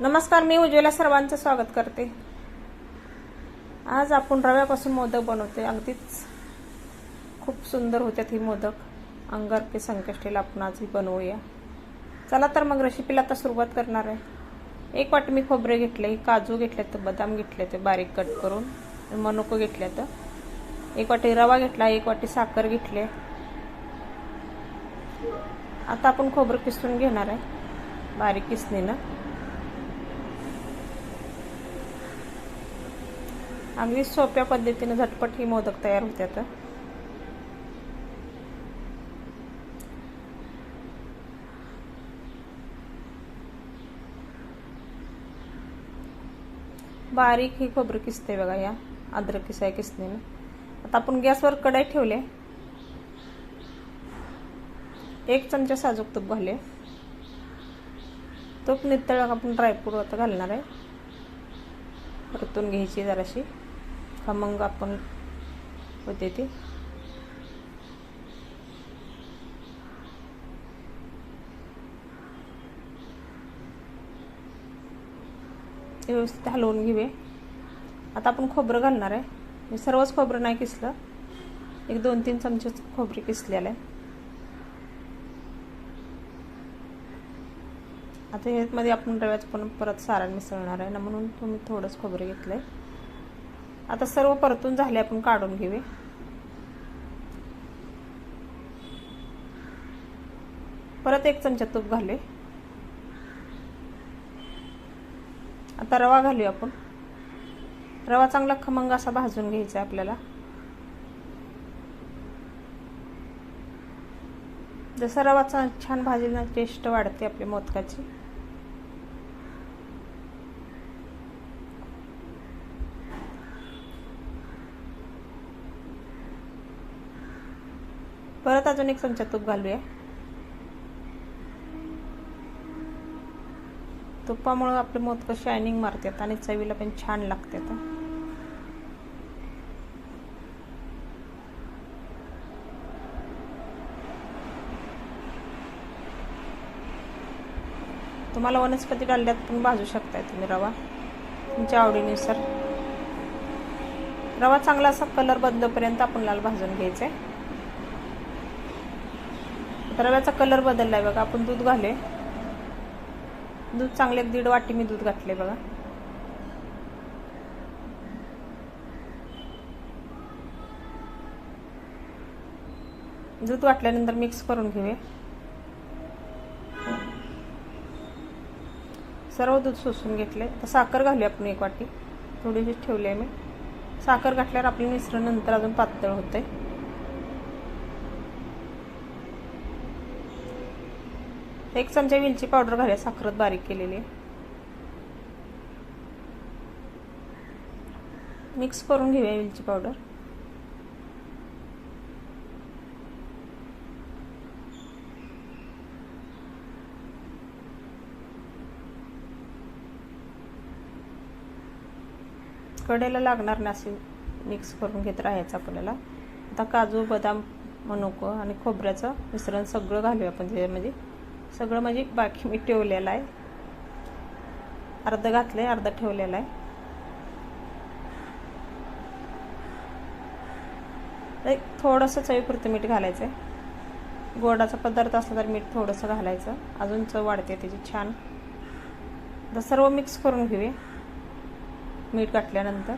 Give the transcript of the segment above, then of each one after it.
नमस्कार मी उज्ज्वला सर्वांचं स्वागत करते. आज आपण रव्यापासून मोदक बनवते अगदीच खूप सुंदर होत्यात ही मोदक. अंगारकी संकष्टीला आपण आज ही बनवूया. चला तर मग रेसिपीला आता सुरुवात करणार आहे. एक वाटी मी खोबरे घेतले काजू घेतले तर बदाम घेतले ते बारीक कट करून. मनुको घेतले तर एक वाटी रवा घेतला एक वाटी साखर घेतली. आता आपण खोबरं किसून घेणार आहे बारीक किसणीनं. अगदी सोप्या पद्धतीने झटपट ही मोदक तयार होतात बारीक ही खोबरं किसते बघा या अद्रक किसाय किसणीने. आता आपण गॅसवर कढाई ठेवले. एक चमचा साजूक तूप घाले तूप नितळ आपण ड्रायफ्रूट आता घालणार आहे. परतून घ्यायची जराशी. मग आपण होते ती. व्यवस्थित हलवून घेऊया आता आपण खोबरं घालणार आहे. मी सर्वच खोबरं नाही किसलं. एक दोन तीन चमचे खोबरे किसलेलं आहे. आता ह्यामध्ये आपण रव्याचं पण परत सारण मिसळणार आहे ना म्हणून तुम्ही थोडंच खोबरे घेतलं आहे आता सर्व परतून झाले आपण काढून घेऊया. परत एक चमचा तूप घालूया. आता रवा घालूया आपण. रवा चांगला खमंग असा भाजून घ्यायचा आहे आपल्याला. जसा रवा छान भाजीला टेस्ट वाढते आपल्या मोदकाची. परत अजून एक चमचा तूप घालूया. तुपामुळं आपले मोदक शायनिंग मारतात आणि चवीला पण छान लागतात. तुम्हाला वनस्पती डालल्यात पण भाजू शकताय तुम्ही रवा तुमच्या आवडीनुसार. रवा चांगला असा कलर बदलपर्यंत आपण लाल भाजून घ्यायचा आहे रव्याचा कलर बदललाय बघा आपण दूध घाले दूध चांगले दीड वाटी मी दूध घातले बघा. दूध वाटल्यानंतर मिक्स करून घेऊया. सर्व दूध सोसून घेतले तर साखर घालूया आपण एक वाटी. थोडीशी ठेवली आहे मी. साखर घातल्यावर आपली मिश्रण नंतर अजून पातळ होते एक चमचा वेलची पावडर घालूया साखरत बारीक केलेली. मिक्स करून घेऊया वेलची पावडर. कडेला लागणार नाही असे मिक्स करून घेत राहायचं आपल्याला. आता काजू बदाम मनुको आणि खोबऱ्याचं मिश्रण सगळं घालूया आपण त्याच्यामध्ये. सगळं म्हणजे बाकी मी ठेवलेलं आहे. अर्ध घातलं आहे अर्ध ठेवलेलं आहे. एक थोडंसं चवीपुरतं मीठ घालायचं आहे गोडाचा पदार्थ असला तर मीठ थोडंसं घालायचं. अजून चव वाढते त्याची छान. तर सर्व मिक्स करून घेऊया. मीठ घातल्यानंतर.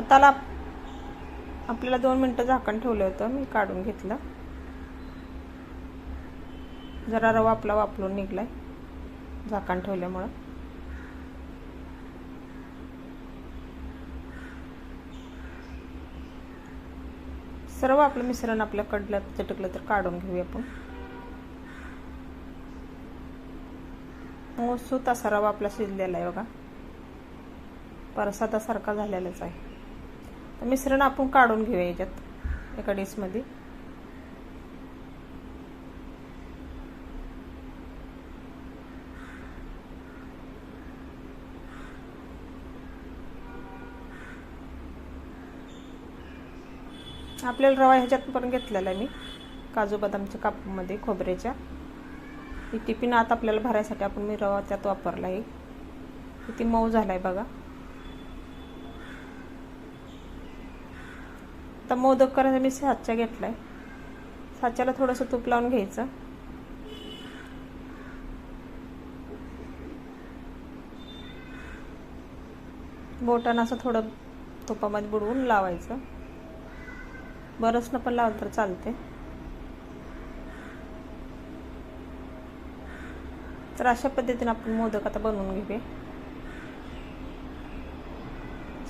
आताला आपल्याला दोन मिनटं झाकण ठेवलं होतं मी काढून घेतलं. जरा रवा आपला वापरून निघलाय झाकण ठेवल्यामुळं. सर्व आपलं मिश्रण आपल्या कडलं चटकलं तर काढून घेऊया आपण. मोसूत असा रवा आपला शिजलेला आहे बघा. परसादासारखा झालेलाच आहे. तर मिश्रण आपण काढून घेऊया याच्यात एका डिशमध्ये. आपल्याला रवा ह्याच्यात पण घेतलेला आहे मी काजू बदामच्या कापूमध्ये खोबऱ्याच्या. ही टिफिन आत आपल्याला भरायसाठी आपण मी रवा त्यात वापरला आहे. किती मऊ झाला आहे बघा. आता मोदक करायचा मी साच्या घेतला आहे साच्याला थोडंसं तूप लावून घ्यायचं. बोटानं असं थोडं तुपामध्ये बुडवून लावायचं. बरसनं पण लावलं तर चालते तर अशा पद्धतीने आपण मोदक आता बनवून घेऊया.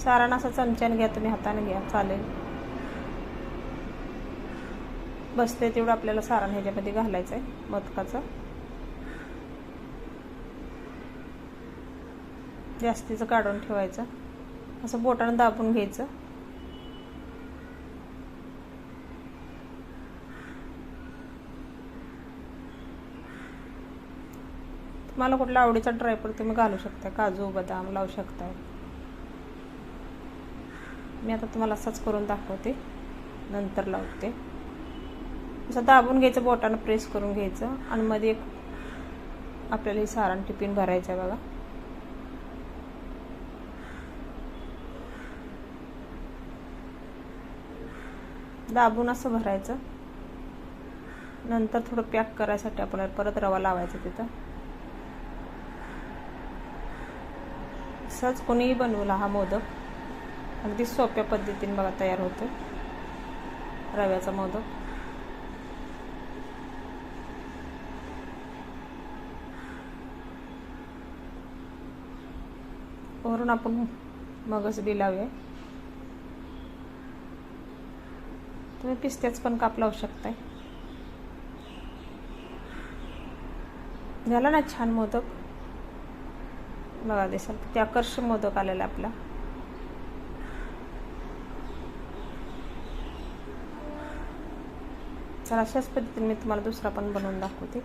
सारण असं चमच्याने घ्या तुम्ही हाताने घ्या चालेल. बसते तेवढं आपल्याला सारण ह्याच्यामध्ये घालायचं आहे मदकाचं जास्तीचं काढून ठेवायचं. असं बोटानं दाबून घ्यायचं. तुम्हाला कुठला आवडीचा ड्रायफ्रूट तुम्ही घालू शकता काजू बदाम लावू शकताय मी आता तुम्हाला असंच करून दाखवते. नंतर लावते. असं दाबून घ्यायचं बोटानं प्रेस करून घ्यायचं आणि मध्ये एक आपल्याला हे सारण टिफिन भरायचं आहे बघा. दाबून असं भरायचं. नंतर थोडं पॅक करायसाठी आपण परत रवा लावायचा तिथं. सहज कोणीही बनवला हा मोदक. अगदी सोप्या पद्धतीने बघा तयार होतो रव्याचा मोदक. वरून आपण मगच बी लावूया. तुम्ही पिस्त्याच पण काप लावू शकताय. झाला ना छान मोदक? बघा दिसाल किती आकर्षक मोदक आलेला आपला. तर अशाच पद्धतीने मी तुम्हाला दुसरा पण बनवून दाखवते.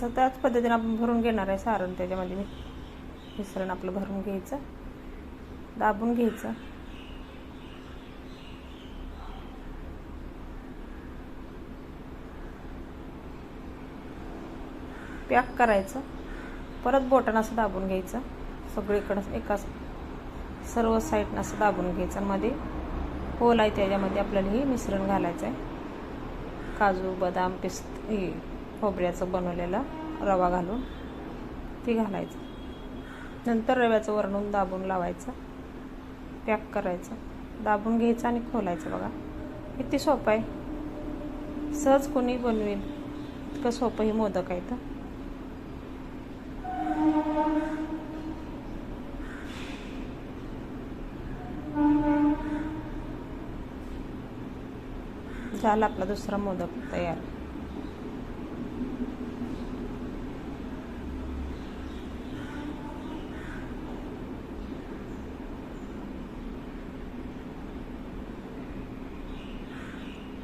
तर त्याच पद्धतीने आपण भरून घेणार आहे सारण त्याच्यामध्ये मी. मिश्रण आपलं भरून घ्यायचं. दाबून घ्यायचं. पॅक करायचं. परत बोटानं असं दाबून घ्यायचं. सगळीकडं एका सर्व साईडनं असं दाबून घ्यायचं. मध्ये होल आहे त्याच्यामध्ये आपल्याला हे मिश्रण घालायचं आहे काजू बदाम पिस्त हे खोबऱ्याचं बनवलेलं रवा घालून ती घालायचं. नंतर रव्याचं वरणून दाबून लावायचं. पॅक करायचं. दाबून घ्यायचं आणि खोलायचं बघा. किती सोपं आहे. सहज कोणी बनवेल. इतकं सोपंही मोदक आहे तर झाला आपला दुसरा मोदक तयार.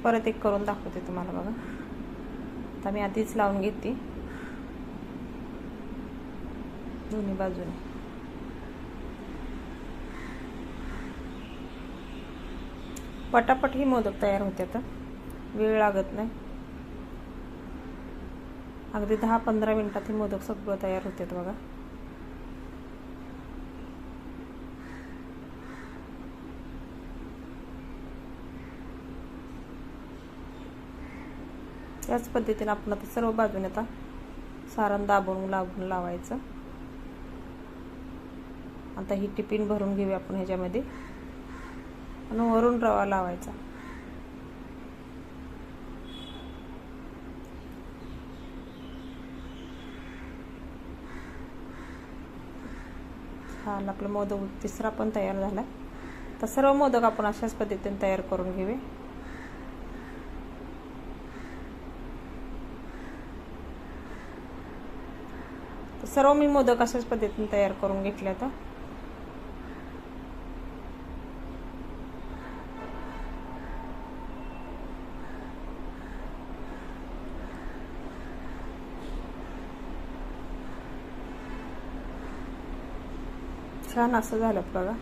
परत एक करून दाखवते तुम्हाला बघा. आता मी आधीच लावून घेते. दोन्ही बाजूने. पटापट ही मोदक तयार होते आता. वेळ लागत नाही. अगदी दहा पंधरा मिनिटात ही मोदक सगळं तयार होते बघा. याच पद्धतीने आपण आता सर्व बाजूने आता सारण दाबून लावून लावायचं. आता ही टिफिन भरून घेऊया आपण ह्याच्यामध्ये. आणि वरून रवा लावायचा. छान आपलं मोदक तिसरा पण तयार झाला तर सर्व मोदक आपण अशाच पद्धतीने तयार करून घेऊया. सर्व मी मोदक अशाच पद्धतीने तयार करून घेतले आता. छान असं झालं बघा.